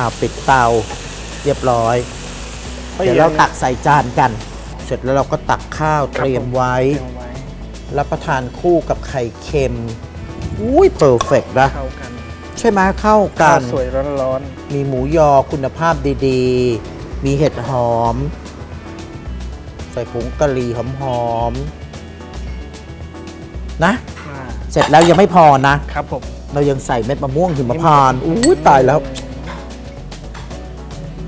อ่าปิดเตาเรียบร้อย เดี๋ยวเราตักใส่จานกัน เสร็จแล้วเราก็ตักข้าวเตรียมไว้เตรียมไว้รับประทานคู่กับไข่เค็ม อุ้ยเพอร์เฟกนะ เข้ากันใช่ไหมเข้ากัข้าวน สวยร้อนมีหมูยอคุณภาพดีๆ มีเห็ดหอม ใส่ผงกะหรี่หอมๆ นะ ๆอ่าเสร็จแล้วยังไม่พอนะ ครับผม เรายังใส่เม็ดมะม่วงหิมพานต์อู้ยตายแล้ว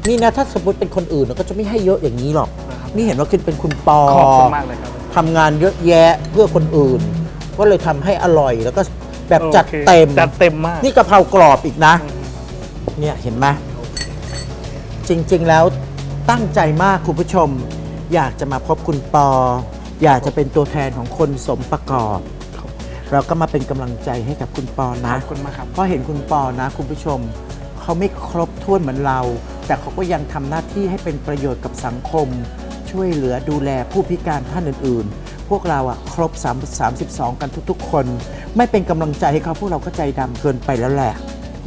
นี่นะถ้าสมมติเป็นคนอื่นเราก็จะไม่ให้เยอะอย่างนี้หรอกนะครับนี่เห็นว่าขึ้นเป็นคุณปอขอบคุณมากเลยครับ ทำงานเยอะแยะเพื่อคนอื่น ก็เลยทำให้อร่อยแล้วก็แบบจัดโอคเต็ม จัดเต็มมาก นี่กะเพรากรอบอีกนะอืมเนี่ยเห็นไหมจริงๆแล้วตั้งใจมากคุณผู้ชม อยากจะมาพบคุณปอ อยากจะเป็นตัวแทนของคนสมประกอบ เราก็มาเป็นกำลังใจให้กับคุณปอขนะอบคุณมากครับ เพราะเห็นคุณปอนะคุณผู้ชม เขาไม่ครบถ้วนเหมือนเรา แต่เขาก็ยังทำหน้าที่ให้เป็นประโยชน์กับสังคม ช่วยเหลือดูแลผู้พิการท่านอื่น ๆ พวกเราอะครบ 3 32 กันทุกๆ คน ไม่เป็นกำลังใจให้เขาพวกเราก็ใจดำเกินไปแล้วแหละ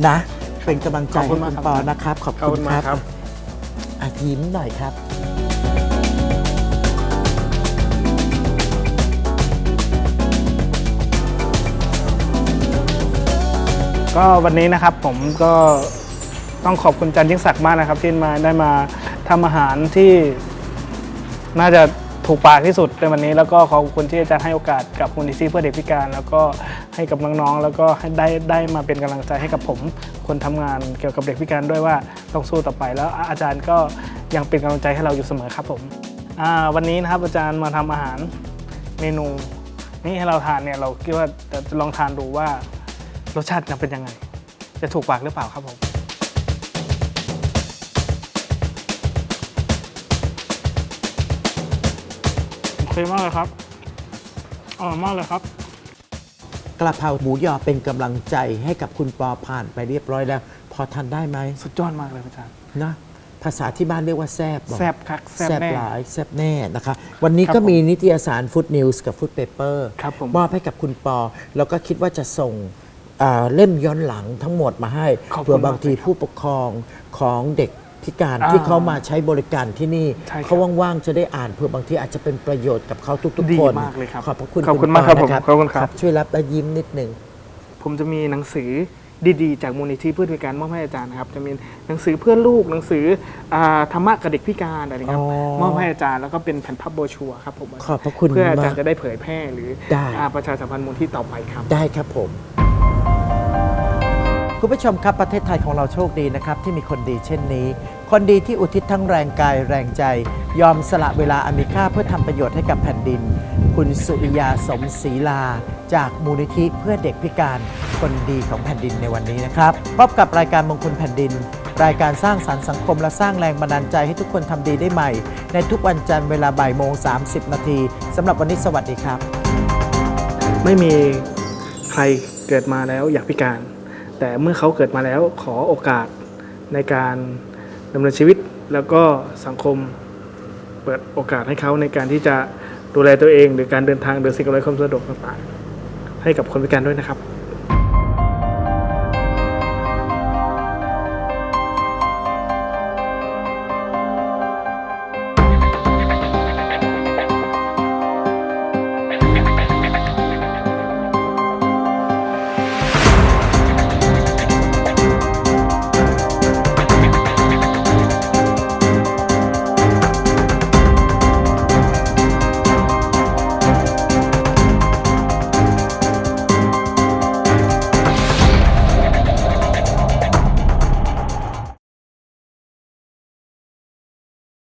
นะ เป็นกำลังใจขอบคุให้ณคุมากครับณปอนะครับ ขอบขอบคุคุณณคมารักบครับอะยิ้มหน่อยครับ ก็วันนี้นะครับผมก็ ต้องขอบคุณจันยิ่งศักดิ์มากนะครับ ที่มาได้มาทำอาหารที่น่าจะถูกปากที่สุดในวันนี้ แล้วก็ขอบคุณที่อาจารย์ให้โอกาสกับมูลนิธิเพื่อเด็กพิการ แล้วก็ให้กับน้องๆแล้วก็ให้ได้ได้มาเป็นกำลังใจให้กับผมคนทำงานเกี่ยวกับเด็กพิการด้วยว่าต้องสู้ต่อไป แล้วอาจารย์ก็ยังเป็นกำลังใจให้เราอยู่เสมอครับผมวันนี้นะครับอาจารย์มาทำอาหารเมนูนี้ให้เราทานเนี่ยเราคิดว่าจะลองทานดูว่ารสชาติจะเป็นยังไง จะถูกปากหรือเปล่าครับผม เคมากเลยครับอร่อยมากเลยครับ กระเพราหมูยอเป็นกำลังใจให้กับคุณปอผ่านไปเรียบร้อยแล้ว พอทานได้ไหมสุดยอดมากเลยอาจารย์นะภาษาที่บ้านเรียกว่าแซบบอกแซ่บคักแซ่บแซบแน่ หลายแซบแน่นะคะ วันนี้ครับก็มีผมนิตยสาร Food News กับ Food Paper ครับผมมอบให้กับคุณปอ แล้วก็คิดว่าจะส่งอ่าเล่มย้อนหลังทั้งหมดมาให้ขอบคุณเผื่อบางทีมากเลยครับผู้ปกครองของเด็ก พิการอ่าที่เขามาใช้บริการที่นี่ใช่ครับเขาว่างๆจะได้อ่านเผื่อบางทีอาจจะเป็นประโยชน์กับเขาทุกดีๆคนมากเลยครับขอบพระคุณขอบคุณณมากครับปผมขอบคุณครับ ช่วยรับและยิ้มนิดหนึ่ง ผมจะมีหนังสือดีๆ จากมูลนิธิเพื่อพิการมอบให้อาจารย์นะครับ จะมีหนังสือเพื่อลูกหนังสืออาธรรมะกับเด็กพิการอะไรครับอ๋อมอบให้อาจารย์แล้วก็เป็นแผ่นพับโบรชัวร์ครับผมขอบพระคุณเพื่ออาจารมากย์จะได้เผยแพร่หรือได้อาประชาสัมพันธ์มูลที่ต่อไปครับ ได้ครับผม คุณผู้ชมครับประเทศไทยของเราโชคดีนะครับ ที่มีคนดีเช่นนี้ คนดีที่อุทิศทั้งแรงกายแรงใจ ยอมสละเวลาอันมีค่าเพื่อทำประโยชน์ให้กับแผ่นดิน คุณสุริยาสมศรีลา จากมูลนิธิเพื่อเด็กพิการคนดีของแผ่นดินในวันนี้นะครับพบกับรายการมงคลแผ่นดิน รายการสร้างสรรค์สังคมและสร้างแรงบันดาลใจให้ทุกคนทำดีได้ใหม่ ในทุกวันจันทร์เวลาบ่ายโมง30นาทีสำหรับวันนี้สวัสดีครับ ไม่มีใครเกิดมาแล้วอยากพิการ แต่เมื่อเขาเกิดมาแล้วขอโอกาสในการดำเนินชีวิต แล้วก็สังคมเปิดโอกาสให้เขาในการที่จะดูแลตัวเอง หรือการเดินทางหรือสิ่งอำนวยความสะดวกต่างๆ ให้กับคนพิการด้วยนะครับ